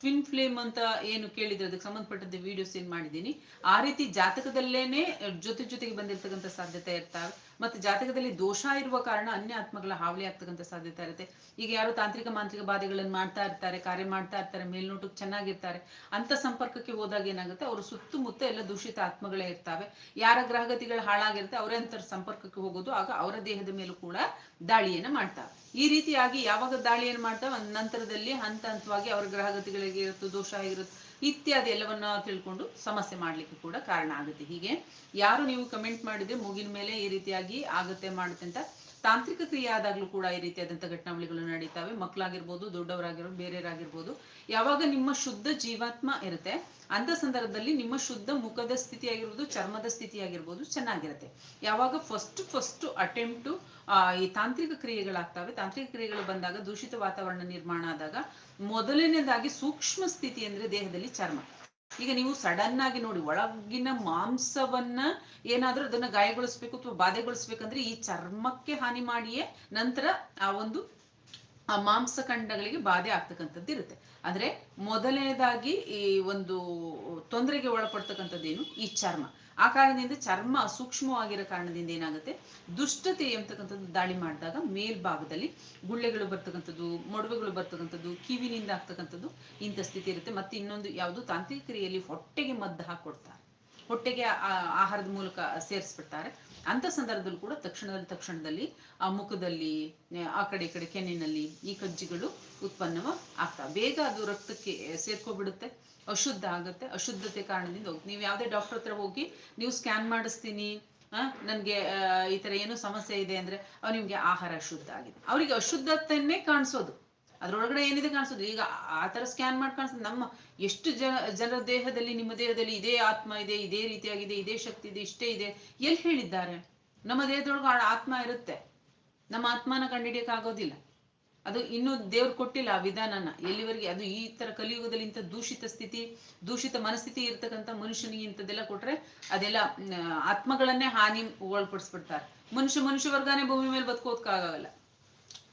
ಟ್ವಿನ್ ಫ್ಲೇಮ್ ಅಂತ ಏನು ಕೇಳಿದ್ರೆ ಅದಕ್ಕೆ ಸಂಬಂಧಪಟ್ಟಂತೆ ವಿಡಿಯೋಸ್ ಏನ್ ಮಾಡಿದ್ದೀನಿ. ಆ ರೀತಿ ಜಾತಕದಲ್ಲೇನೆ ಜೊತೆ ಜೊತೆಗೆ ಬಂದಿರತಕ್ಕಂಥ ಸಾಧ್ಯತೆ ಇರ್ತಾವೆ ಮತ್ತೆ ಜಾತಕದಲ್ಲಿ ದೋಷ ಇರುವ ಕಾರಣ ಅನ್ಯ ಆತ್ಮಗಳ ಹಾವಳಿ ಆಗ್ತಕ್ಕಂಥ ಸಾಧ್ಯತೆ ಇರುತ್ತೆ. ಈಗ ಯಾರು ತಾಂತ್ರಿಕ ಮಾಂತ್ರಿಕ ಬಾಧೆಗಳನ್ನು ಮಾಡ್ತಾ ಇರ್ತಾರೆ, ಕಾರ್ಯ ಮಾಡ್ತಾ ಇರ್ತಾರೆ, ಮೇಲ್ನೋಟಕ್ಕೆ ಚೆನ್ನಾಗಿರ್ತಾರೆ, ಅಂತ ಸಂಪರ್ಕಕ್ಕೆ ಹೋದಾಗ ಏನಾಗುತ್ತೆ? ಅವರು ಸುತ್ತಮುತ್ತ ಎಲ್ಲ ದೂಷಿತ ಆತ್ಮಗಳೇ ಇರ್ತಾವೆ. ಯಾರ ಗ್ರಹಗತಿಗಳು ಹಾಳಾಗಿರುತ್ತೆ, ಅವರೇ ಅಂತರ ಸಂಪರ್ಕಕ್ಕೆ ಹೋಗೋದು, ಆಗ ಅವರ ದೇಹದ ಮೇಲೂ ಕೂಡ ದಾಳಿಯನ್ನ ಮಾಡ್ತಾರೆ. ಈ ರೀತಿಯಾಗಿ ಯಾವಾಗ ದಾಳಿಯನ್ನು ಮಾಡ್ತಾವೆ? ನಂತರದಲ್ಲಿ ಹಂತ ಹಂತವಾಗಿ ಅವರ ಗ್ರಹಗತಿಗಳಿಗೆ ಇರುತ್ತೆ, ದೋಷ ಆಗಿರುತ್ತೆ. ಇತ್ಯಾದಿ ಎಲ್ಲವನ್ನ ತಿಳ್ಕೊಂಡು ಸಮಸ್ಯೆ ಮಾಡ್ಲಿಕ್ಕೆ ಕೂಡ ಕಾರಣ ಆಗುತ್ತೆ. ಹೀಗೆ ಯಾರು ನೀವು ಕಮೆಂಟ್ ಮಾಡಿದ್ರೆ ಮೂಗಿನ ಮೇಲೆ ಈ ರೀತಿಯಾಗಿ ಆಗುತ್ತೆ, ಮಾಡುತ್ತೆ ಅಂತ ತಾಂತ್ರಿಕ ಕ್ರಿಯೆ ಆದಾಗ್ಲೂ ಕೂಡ ಈ ರೀತಿಯಾದಂಥ ಘಟನಾವಳಿಗಳು ನಡೀತಾವೆ. ಮಕ್ಕಳಾಗಿರ್ಬೋದು ದೊಡ್ಡವರಾಗಿರ್ಬೋದು, ಬೇರೆಯವರಾಗಿರ್ಬೋದು. ಯಾವಾಗ ನಿಮ್ಮ ಶುದ್ಧ ಜೀವಾತ್ಮ ಇರುತ್ತೆ ಅಂತ ಸಂದರ್ಭದಲ್ಲಿ ನಿಮ್ಮ ಶುದ್ಧ ಮುಖದ ಸ್ಥಿತಿ ಆಗಿರ್ಬೋದು ಚರ್ಮದ ಸ್ಥಿತಿ ಆಗಿರ್ಬೋದು ಚೆನ್ನಾಗಿರುತ್ತೆ. ಯಾವಾಗ ಫಸ್ಟ್ ಫಸ್ಟ್ ಅಟೆಂಪ್ಟು ಈ ತಾಂತ್ರಿಕ ಕ್ರಿಯೆಗಳಾಗ್ತವೆ. ತಾಂತ್ರಿಕ ಕ್ರಿಯೆಗಳು ಬಂದಾಗ ದೂಷಿತ ವಾತಾವರಣ ನಿರ್ಮಾಣ ಆದಾಗ ಮೊದಲನೇದಾಗಿ ಸೂಕ್ಷ್ಮ ಸ್ಥಿತಿ ಅಂದ್ರೆ ದೇಹದಲ್ಲಿ ಚರ್ಮ. ಈಗ ನೀವು ಸಡನ್ ಆಗಿ ನೋಡಿ ಒಳಗಿನ ಮಾಂಸವನ್ನ ಏನಾದ್ರೂ ಅದನ್ನ ಗಾಯಗೊಳಿಸ್ಬೇಕು ಅಥವಾ ಬಾಧೆಗೊಳಿಸ್ಬೇಕಂದ್ರೆ ಈ ಚರ್ಮಕ್ಕೆ ಹಾನಿ ಮಾಡಿಯೇ ನಂತರ ಆ ಒಂದು, ಆ ಮಾಂಸಖಂಡಗಳಿಗೆ ಬಾಧೆ ಆಗ್ತಕ್ಕಂಥದ್ದು ಇರುತ್ತೆ. ಅಂದ್ರೆ ಮೊದಲನೇದಾಗಿ ಈ ಒಂದು ತೊಂದರೆಗೆ ಒಳಪಡ್ತಕ್ಕಂಥದ್ದೇನು ಈ ಚರ್ಮ. ಆ ಕಾರಣದಿಂದ ಚರ್ಮ ಸೂಕ್ಷ್ಮವಾಗಿರೋ ಕಾರಣದಿಂದ ಏನಾಗುತ್ತೆ? ದುಷ್ಟತೆ ಎಂಬತಕ್ಕಂಥದ್ದು ದಾಳಿ ಮಾಡಿದಾಗ ಮೇಲ್ಭಾಗದಲ್ಲಿ ಗುಳ್ಳೆಗಳು ಬರ್ತಕ್ಕಂಥದ್ದು, ಮೊಡವೆಗಳು ಬರ್ತಕ್ಕಂಥದ್ದು, ಕಿವಿನಿಂದ ಆಗ್ತಕ್ಕಂಥದ್ದು ಇಂಥ ಸ್ಥಿತಿ ಇರುತ್ತೆ. ಮತ್ತೆ ಇನ್ನೊಂದು ಯಾವುದು? ತಾಂತ್ರಿಕ ಕ್ರಿಯೆಯಲ್ಲಿ ಹೊಟ್ಟೆಗೆ ಮದ್ದು ಹಾಕೊಡ್ತಾರೆ. ಹೊಟ್ಟೆಗೆ ಆಹಾರದ ಮೂಲಕ ಸೇರಿಸ್ಬಿಡ್ತಾರೆ. ಅಂತ ಸಂದರ್ಭದಲ್ಲೂ ಕೂಡ ತಕ್ಷಣದಲ್ಲಿ ತಕ್ಷಣದಲ್ಲಿ ಆ ಮುಖದಲ್ಲಿ ಆ ಕಡೆ ಈ ಕಡೆ ಕೆನ್ನಿನಲ್ಲಿ ಈ ಕಜ್ಜಿಗಳು ಉತ್ಪನ್ನವ ಆಗ್ತಾವೆ ಬೇಗ ಅದು ರಕ್ತಕ್ಕೆ ಸೇರ್ಕೊಬಿಡುತ್ತೆ. ಅಶುದ್ಧ ಆಗುತ್ತೆ. ಅಶುದ್ಧತೆ ಕಾರಣದಿಂದ ಹೋಗಿ ನೀವು ಯಾವುದೇ ಡಾಕ್ಟರ್ ಹತ್ರ ಹೋಗಿ, ನೀವು ಸ್ಕ್ಯಾನ್ ಮಾಡಿಸ್ತೀನಿ. ನನಗೆ ಈ ತರ ಏನು ಸಮಸ್ಯೆ ಇದೆ ಅಂದ್ರೆ ಅವ್ರು ನಿಮ್ಗೆ ಆಹಾರ ಅಶುದ್ಧ ಆಗಿದೆ. ಅವರಿಗೆ ಅಶುದ್ಧತೆಯನ್ನೇ ಕಾಣಿಸೋದು. ಅದ್ರೊಳಗಡೆ ಏನಿದೆ ಕಾಣಿಸೋದು ಈಗ ಆ ತರ ಸ್ಕ್ಯಾನ್ ಮಾಡಿ ಕಾಣಿಸ್ತದೆ ನಮ್ಮ ಎಷ್ಟು ಜನ ಜನರ ದೇಹದಲ್ಲಿ, ನಿಮ್ಮ ದೇಹದಲ್ಲಿ ಇದೇ ಆತ್ಮ ಇದೆ, ಇದೇ ರೀತಿಯಾಗಿದೆ, ಇದೇ ಶಕ್ತಿ ಇದೆ, ಇಷ್ಟೇ ಇದೆ, ಎಲ್ಲಿ ಹೇಳಿದ್ದಾರೆ? ನಮ್ಮ ದೇಹದೊಳಗೆ ಆತ್ಮ ಇರುತ್ತೆ. ನಮ್ಮ ಆತ್ಮನ ಕಂಡಿಡಿಯಕ್ಕಾಗೋದಿಲ್ಲ. ಅದು ಇನ್ನೂ ದೇವ್ರು ಕೊಟ್ಟಿಲ್ಲ ಆ ವಿಧಾನನ. ಎಲ್ಲಿವರೆಗೆ? ಅದು ಈ ತರ ಕಲಿಯುಗದಲ್ಲಿ ಇಂಥ ದೂಷಿತ ಸ್ಥಿತಿ, ದೂಷಿತ ಮನಸ್ಥಿತಿ ಇರ್ತಕ್ಕಂಥ ಮನುಷ್ಯನಿಗೆ ಇಂಥದ್ದೆಲ್ಲ ಕೊಟ್ರೆ ಅದೆಲ್ಲ ಆತ್ಮಗಳನ್ನೇ ಹಾನಿ ಒಳಪಡಿಸ್ಬಿಡ್ತಾರೆ ಮನುಷ್ಯ ಮನುಷ್ಯ ವರ್ಗಾನೇ ಭೂಮಿ ಮೇಲೆ ಬದುಕೋದಕ್ಕಾಗಲ್ಲ.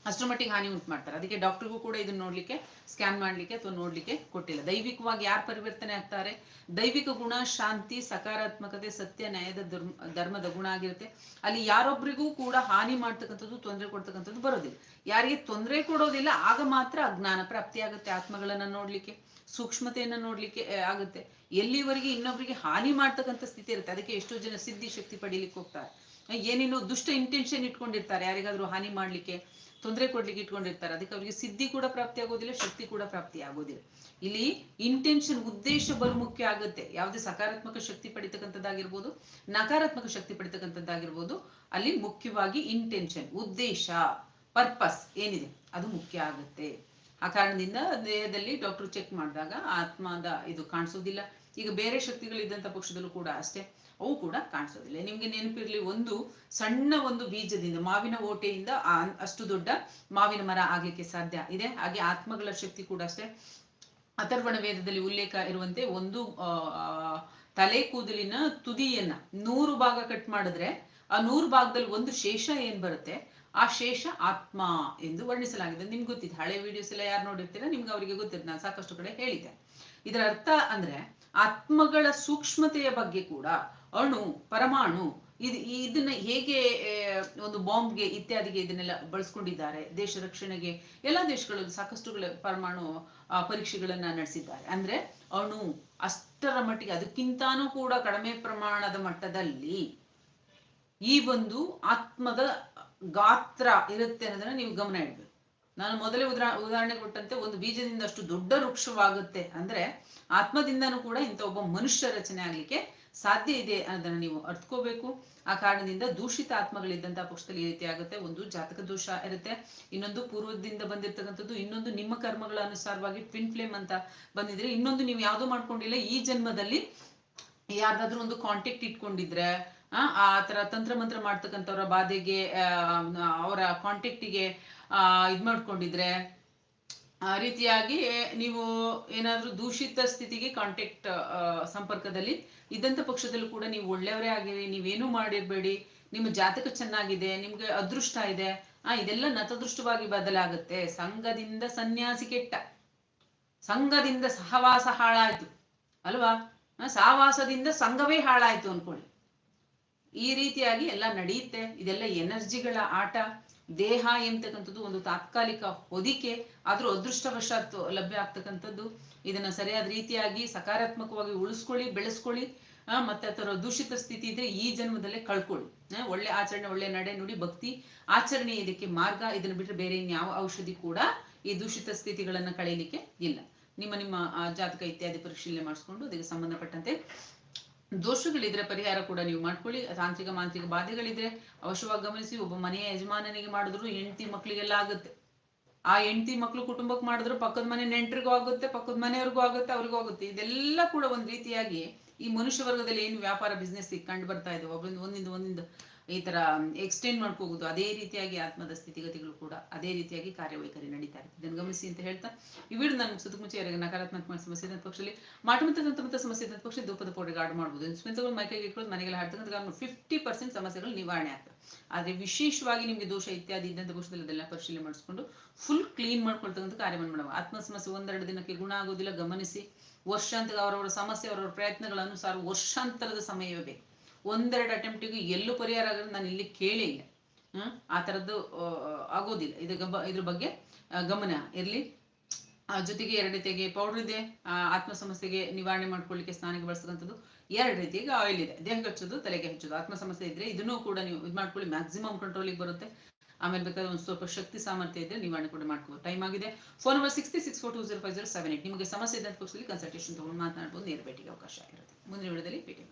ಅಷ್ಟರ ಮಟ್ಟಿಗೆ ಹಾನಿ ಉಂಟು ಮಾಡ್ತಾರೆ. ಅದಕ್ಕೆ ಡಾಕ್ಟರ್ಗೂ ಕೂಡ ಇದನ್ನ ನೋಡ್ಲಿಕ್ಕೆ, ಸ್ಕ್ಯಾನ್ ಮಾಡ್ಲಿಕ್ಕೆ ಅಥವಾ ನೋಡ್ಲಿಕ್ಕೆ ಕೊಟ್ಟಿಲ್ಲ. ದೈವಿಕವಾಗಿ ಯಾರು ಪರಿವರ್ತನೆ ಆಗ್ತಾರೆ? ದೈವಿಕ ಗುಣ, ಶಾಂತಿ, ಸಕಾರಾತ್ಮಕತೆ, ಸತ್ಯ, ನ್ಯಾಯದ ಧರ್ಮ, ಧರ್ಮದ ಗುಣ ಆಗಿರುತ್ತೆ. ಅಲ್ಲಿ ಯಾರೊಬ್ಬರಿಗೂ ಕೂಡ ಹಾನಿ ಮಾಡ್ತಕ್ಕಂಥದ್ದು, ತೊಂದರೆ ಕೊಡ್ತಕ್ಕಂಥದ್ದು ಬರೋದಿಲ್ಲ. ಯಾರಿಗೆ ತೊಂದರೆ ಕೊಡೋದಿಲ್ಲ, ಆಗ ಮಾತ್ರ ಅಜ್ಞಾನ ಪ್ರಾಪ್ತಿ ಆಗುತ್ತೆ ಆತ್ಮಗಳನ್ನ ನೋಡ್ಲಿಕ್ಕೆ, ಸೂಕ್ಷ್ಮತೆಯನ್ನ ನೋಡ್ಲಿಕ್ಕೆ ಆಗುತ್ತೆ. ಎಲ್ಲಿವರೆಗೆ ಇನ್ನೊಬ್ಬರಿಗೆ ಹಾನಿ ಮಾಡ್ತಕ್ಕಂಥ ಸ್ಥಿತಿ ಇರುತ್ತೆ, ಅದಕ್ಕೆ ಎಷ್ಟೋ ಜನ ಸಿದ್ಧಿ ಶಕ್ತಿ ಪಡೀಲಿಕ್ಕೆ ಹೋಗ್ತಾರೆ. ಏನೇನೋ ದುಷ್ಟ ಇಂಟೆನ್ಷನ್ ಇಟ್ಕೊಂಡಿರ್ತಾರೆ, ಯಾರಿಗಾದ್ರೂ ಹಾನಿ ಮಾಡ್ಲಿಕ್ಕೆ. ತೊಂದರೆ ಕೊಡ್ಲಿಕ್ಕೆ ಇಟ್ಕೊಂಡಿರ್ತಾರೆ. ಅದಕ್ಕೆ ಅವರಿಗೆ ಸಿದ್ಧಿ ಕೂಡ ಪ್ರಾಪ್ತಿ ಆಗೋದಿಲ್ಲ, ಶಕ್ತಿ ಕೂಡ ಪ್ರಾಪ್ತಿ ಆಗೋದಿಲ್ಲ. ಇಲ್ಲಿ ಇಂಟೆನ್ಷನ್ ಉದ್ದೇಶ ಬಲು ಮುಖ್ಯ ಆಗುತ್ತೆ. ಯಾವುದೇ ಸಕಾರಾತ್ಮಕ ಶಕ್ತಿ ಪಡಿತಕ್ಕಂಥದ್ದಾಗಿರ್ಬೋದು, ನಕಾರಾತ್ಮಕ ಶಕ್ತಿ ಪಡಿತಕ್ಕಂಥದ್ದಾಗಿರ್ಬೋದು, ಅಲ್ಲಿ ಮುಖ್ಯವಾಗಿ ಇಂಟೆನ್ಷನ್ ಉದ್ದೇಶ ಪರ್ಪಸ್ ಏನಿದೆ, ಅದು ಮುಖ್ಯ ಆಗುತ್ತೆ. ಆ ಕಾರಣದಿಂದ ದೇಹದಲ್ಲಿ ಡಾಕ್ಟರ್ ಚೆಕ್ ಮಾಡಿದಾಗ ಆತ್ಮದ ಇದು ಕಾಣಿಸೋದಿಲ್ಲ. ಈಗ ಬೇರೆ ಶಕ್ತಿಗಳಿದ್ದಂಥ ಪಕ್ಷದಲ್ಲೂ ಕೂಡ ಅಷ್ಟೇ. ಅವು ಕೂಡ ಕಾಣಿಸೋದಿಲ್ಲ ನಿಮ್ಗೆ ನೆನಪಿರ್ಲಿ ಒಂದು ಸಣ್ಣ ಒಂದು ಬೀಜದಿಂದ, ಮಾವಿನ ಓಟೆಯಿಂದ ಅಷ್ಟು ದೊಡ್ಡ ಮಾವಿನ ಮರ ಆಗಕ್ಕೆ ಸಾಧ್ಯ ಇದೆ. ಹಾಗೆ ಆತ್ಮಗಳ ಶಕ್ತಿ ಕೂಡ ಅಷ್ಟೇ. ಅಥರ್ವಣ ವೇದದಲ್ಲಿ ಉಲ್ಲೇಖ ಇರುವಂತೆ ಒಂದು ತಲೆ ಕೂದಲಿನ ತುದಿಯನ್ನ ನೂರು ಭಾಗ ಕಟ್ ಮಾಡಿದ್ರೆ ಆ ನೂರು ಭಾಗದಲ್ಲಿ ಒಂದು ಶೇಷ ಏನ್ ಬರುತ್ತೆ? ಆ ಶೇಷ ಆತ್ಮ ಎಂದು ವರ್ಣಿಸಲಾಗಿದೆ. ನಿಮ್ಗೆ ಗೊತ್ತಿದೆ. ಹಳೆ ವಿಡಿಯೋಸ್ ಎಲ್ಲ ಯಾರು ನೋಡಿರ್ತೀರ? ನಿಮ್ಗೆ ಅವರಿಗೆ ಗೊತ್ತಿದೆ ನಾನು ಸಾಕಷ್ಟು ಕಡೆ ಹೇಳಿದ್ದೆ. ಇದರ ಅರ್ಥ ಅಂದ್ರೆ ಆತ್ಮಗಳ ಸೂಕ್ಷ್ಮತೆಯ ಬಗ್ಗೆ ಕೂಡ ಅಣು, ಪರಮಾಣು, ಇದು ಇದನ್ನ ಹೇಗೆ ಒಂದು ಬಾಂಬ್ಗೆ ಇತ್ಯಾದಿಗೆ ಇದನ್ನೆಲ್ಲ ಬಳಸ್ಕೊಂಡಿದ್ದಾರೆ, ದೇಶ ರಕ್ಷಣೆಗೆ, ಎಲ್ಲಾ ದೇಶಗಳು ಸಾಕಷ್ಟು ಪರಮಾಣು ಪರೀಕ್ಷೆಗಳನ್ನ ನಡೆಸಿದ್ದಾರೆ. ಅಂದ್ರೆ ಅಣು ಅಷ್ಟರ ಮಟ್ಟಿಗೆ, ಅದಕ್ಕಿಂತಾನೂ ಕೂಡ ಕಡಿಮೆ ಪ್ರಮಾಣದ ಮಟ್ಟದಲ್ಲಿ ಈ ಒಂದು ಆತ್ಮದ ಗಾತ್ರ ಇರುತ್ತೆ ಅನ್ನೋದನ್ನ ನೀವು ಗಮನ ಇಡಬೇಕು. ನಾನು ಮೊದಲೇ ಉದಾ, ಉದಾಹರಣೆ ಕೊಟ್ಟಂತೆ, ಒಂದು ಬೀಜದಿಂದ ಅಷ್ಟು ದೊಡ್ಡ ವೃಕ್ಷವಾಗುತ್ತೆ ಅಂದ್ರೆ ಆತ್ಮದಿಂದನೂ ಕೂಡ ಇಂಥ ಒಬ್ಬ ಮನುಷ್ಯ ರಚನೆ ಆಗ್ಲಿಕ್ಕೆ ಸಾಧ್ಯ ಇದೆ ಅನ್ನೋದನ್ನ ನೀವು ಅರ್ಥಕೋಬೇಕು ಆ ಕಾರಣದಿಂದ ದೂಷಿತ ಆತ್ಮಗಳಿದ್ದಂತಹ ಪಕ್ಷದಲ್ಲಿ ಈ ರೀತಿ ಆಗುತ್ತೆ. ಒಂದು ಜಾತಕ ದೋಷ ಇರುತ್ತೆ. ಇನ್ನೊಂದು ಪೂರ್ವದಿಂದ ಬಂದಿರತಕ್ಕಂಥದ್ದು, ಇನ್ನೊಂದು ನಿಮ್ಮ ಕರ್ಮಗಳ ಅನುಸಾರವಾಗಿ ಟ್ವಿನ್ ಫ್ಲೇಮ್ ಅಂತ ಬಂದಿದ್ರೆ, ಇನ್ನೊಂದು ನೀವು ಯಾವ್ದು ಮಾಡ್ಕೊಂಡಿಲ್ಲ. ಈ ಜನ್ಮದಲ್ಲಿ ಯಾರ್ದಾದ್ರೂ ಒಂದು ಕಾಂಟ್ಯಾಕ್ಟ್ ಇಟ್ಕೊಂಡಿದ್ರೆ, ಆ ತರ ತಂತ್ರ ಮಂತ್ರ ಮಾಡ್ತಕ್ಕಂಥವ್ರ ಬಾಧೆಗೆ ಅವರ ಕಾಂಟ್ಯಾಕ್ಟಿಗೆ ಇದ್ ಮಾಡ್ಕೊಂಡಿದ್ರೆ ರೀತಿಯಾಗಿ ನೀವು ಏನಾದ್ರೂ ದೂಷಿತ ಸ್ಥಿತಿಗೆ ಕಾಂಟ್ಯಾಕ್ಟ್ ಸಂಪರ್ಕದಲ್ಲಿ ಇದ್ದಂತ ಪಕ್ಷದಲ್ಲೂ ಕೂಡ ನೀವು ಒಳ್ಳೆಯವರೇ ಆಗಿರಿ ನೀವೇನು ಮಾಡಿರ್ಬೇಡಿ ನಿಮ್ಮ ಜಾತಕ ಚೆನ್ನಾಗಿದೆ ನಿಮ್ಗೆ ಅದೃಷ್ಟ ಇದೆ ಆ ಇದೆಲ್ಲ ನತದೃಷ್ಟವಾಗಿ ಬದಲಾಗುತ್ತೆ. ಸಂಘದಿಂದ ಸನ್ಯಾಸಿ ಕೆಟ್ಟ. ಸಂಘದಿಂದ ಸಹವಾಸ ಹಾಳಾಯ್ತು. ಅಲ್ವಾ? ಆ, ಸಹವಾಸದಿಂದ ಸಂಘವೇ ಹಾಳಾಯ್ತು ಅನ್ಕೊಳ್ಳಿ. ಈ ರೀತಿಯಾಗಿ ಎಲ್ಲ ನಡೆಯುತ್ತೆ. ಇದೆಲ್ಲ ಎನರ್ಜಿಗಳ ಆಟ. ದೇಹ ಎಂತಕ್ಕಂಥದ್ದು ಒಂದು ತಾತ್ಕಾಲಿಕ ಹೊದಿಕೆ, ಆದ್ರೂ ಅದೃಷ್ಟವಶಾತ್ ಲಭ್ಯ ಆಗ್ತಕ್ಕಂಥದ್ದು. ಇದನ್ನ ಸರಿಯಾದ ರೀತಿಯಾಗಿ ಸಕಾರಾತ್ಮಕವಾಗಿ ಉಳಿಸ್ಕೊಳ್ಳಿ, ಬೆಳೆಸ್ಕೊಳ್ಳಿ. ಮತ್ತೆ ಅದರ ದೂಷಿತ ಸ್ಥಿತಿ ಇದ್ರೆ ಈ ಜನ್ಮದಲ್ಲೇ ಕಳ್ಕೊಳ್ಳಿ. ಒಳ್ಳೆ ಆಚರಣೆ, ಒಳ್ಳೆ ನಡೆ ನುಡಿ, ಭಕ್ತಿ. ಆಚರಣೆ ಇದಕ್ಕೆ ಮಾರ್ಗ. ಇದನ್ನ ಬಿಟ್ಟರೆ ಬೇರೆ ಇನ್ಯಾವ ಔಷಧಿ ಕೂಡ ಈ ದೂಷಿತ ಸ್ಥಿತಿಗಳನ್ನ ಕಳೆಯಲಿಕ್ಕೆ ಇಲ್ಲ. ನಿಮ್ಮ ನಿಮ್ಮ ಜಾತಕ ಇತ್ಯಾದಿ ಪರಿಶೀಲನೆ ಮಾಡಿಸ್ಕೊಂಡು ಅದಕ್ಕೆ ಸಂಬಂಧಪಟ್ಟಂತೆ ದೋಷಗಳಿದ್ರೆ ಪರಿಹಾರ ಕೂಡ ನೀವು ಮಾಡ್ಕೊಳ್ಳಿ. ತಾಂತ್ರಿಕ, ಮಾಂತ್ರಿಕ ಬಾಧೆಗಳಿದ್ರೆ ಅವಶ್ಯವಾಗಿ ಗಮನಿಸಿ. ಒಬ್ಬ ಮನೆಯ ಯಜಮಾನನಿಗೆ ಮಾಡಿದ್ರು ಹೆಂಡತಿ ಮಕ್ಕಳಿಗೆಲ್ಲ ಆಗುತ್ತೆ. ಆ ಹೆಂಡತಿ ಮಕ್ಕಳು ಕುಟುಂಬಕ್ಕೆ ಮಾಡಿದ್ರು ಪಕ್ಕದ ಮನೆ ನೆಂಟರಿಗೂ ಆಗುತ್ತೆ, ಪಕ್ಕದ ಮನೆಯವ್ರಿಗೂ ಆಗುತ್ತೆ, ಅವ್ರಿಗೂ ಆಗುತ್ತೆ. ಇದೆಲ್ಲ ಕೂಡ ಒಂದ್ ರೀತಿಯಾಗಿ ಈ ಮನುಷ್ಯ ವರ್ಗದಲ್ಲಿ ಏನು ವ್ಯಾಪಾರ ಬಿಸ್ನೆಸ್ ಕಂಡು ಬರ್ತಾ ಇದೆ. ಒಬ್ಬರಿಂದ ಒಂದಿಂದ ಒಂದಿಂದ ಈ ತರ ಎಕ್ಸ್ಟೆಂಡ್ ಮಾಡ್ಕೋಬಹುದು ಅದೇ ರೀತಿಯಾಗಿ ಆತ್ಮದ ಸ್ಥಿತಿಗತಿಗಳು ಕೂಡ ಅದೇ ರೀತಿಯಾಗಿ ಕಾರ್ಯವೈಖರಿ ನಡೀತಾ ಇದೆ ಇದನ್ನು ಗಮನಿಸಿ ಅಂತ ಹೇಳ್ತಾ, ಈ ವಿಡಿಯೋ ನಾನು ಸುತ್ತ ಯಾರಿಗೆ ನಕಾರಾತ್ಮಕ ಸಮಸ್ಯೆ ಇದ್ದ ಪಕ್ಷದಲ್ಲಿ ಮಾಟ ಮತ್ತು ಸಮಸ್ಯೆ ಇದ್ದ ಪಕ್ಷ ಧೂಪದ ಪೌಡರ್ ಆರ್ಡರ್ ಮಾಡ್ಬೋದು. ಸ್ಮಿತಗಳು ಮೈಕೈಗೆ ಇಟ್ಕೊಂಡು ಮನೆಗೆಲ್ಲ ಹಾಡ್ತಕ್ಕಂಥ ಫಿಫ್ಟಿ ಪರ್ಸೆಂಟ್ ಸಮಸ್ಯೆಗಳು ನಿವಾರಣೆ ಆಗ್ತವೆ. ಆದ್ರೆ ವಿಶೇಷವಾಗಿ ನಿಮಗೆ ದೋಷ ಇತ್ಯಾದಿ ಇದ್ದಂಥ ಪಕ್ಷದಲ್ಲಿ ಅದೆಲ್ಲ ಪರಿಶೀಲನೆ ಮಾಡಿಸ್ಕೊಂಡು ಫುಲ್ ಕ್ಲೀನ್ ಮಾಡ್ಕೊಳ್ತಕ್ಕಂಥ ಕಾರ್ಯವನ್ನು ಮಾಡುವ ಆತ್ಮ ಸಮಸ್ಯೆ ಒಂದೆರಡು ದಿನಕ್ಕೆ ಗುಣ ಆಗೋದಿಲ್ಲ, ಗಮನಿಸಿ. ವರ್ಷಾಂತರ ಅವರವರ ಸಮಸ್ಯೆ, ಅವರವರ ಪ್ರಯತ್ನಗಳ ಅನುಸಾರ ವರ್ಷಾಂತರದ ಸಮಯವೇ ಬೇಕು. ಒಂದೆರಡು ಅಟೆಂಪ್ಟಿಗೂ ಎಲ್ಲೂ ಪರಿಹಾರ ಆಗೋದು ನಾನು ಇಲ್ಲಿ ಕೇಳಿ ಇಲ್ಲ. ಆ ಥರದ್ದು ಆಗೋದಿಲ್ಲ. ಇದು ಇದ್ರ ಬಗ್ಗೆ ಗಮನ ಇರಲಿ. ಜೊತೆಗೆ ಎರಡು ರೀತಿಯಾಗಿ ಪೌಡರ್ ಇದೆ. ಆತ್ಮ ಸಮಸ್ಯೆಗೆ ನಿವಾರಣೆ ಮಾಡ್ಕೊಳ್ಳಿಕ್ಕೆ ಸ್ನಾನಕ್ಕೆ ಬಳಸ್ತಕ್ಕಂಥದ್ದು ಎರಡು ರೀತಿಯಾಗಿ ಆಯಿಲ್ ಇದೆ. ದೇಹಕ್ಕೆ ಹಚ್ಚೋದು ತಲೆಗೆ ಹಚ್ಚೋದು. ಆತ್ಮ ಸಮಸ್ಯೆ ಇದ್ರೆ ಇದನ್ನು ಕೂಡ ನೀವು ಇದು ಮಾಡ್ಕೊಳ್ಳಿ. ಮ್ಯಾಕ್ಸಿಮಮ್ ಕಂಟ್ರೋಲಿಗೆ ಬರುತ್ತೆ. ಆಮೇಲೆ ಬೇಕಾದ್ರೆ ಒಂದು ಸ್ವಲ್ಪ ಶಕ್ತಿ ಸಾಮರ್ಥ್ಯ ಇದ್ರೆ ನಿವಾರಣೆ ಕೂಡ ಮಾಡ್ಕೋಬೋದು ಟೈಮ್ ಆಗಿದೆ. Phone number sixty six four two zero five zero seven eight ನಿಮಗೆ ಸಮಸ್ಯೆ ಇದ್ದಂಥ ಪಕ್ಷದಲ್ಲಿ ಕನ್ಸಲ್ಟೇಷನ್ ತಗೊಂಡು ಮಾತನಾಡ್ಬೋದು. ನೇರ ಭೇಟಿಗೆ ಅವಕಾಶ ಇರುತ್ತೆ. ಮುಂದಿನ ವಿಡಿಯೋದಲ್ಲಿ ಭೇಟಿ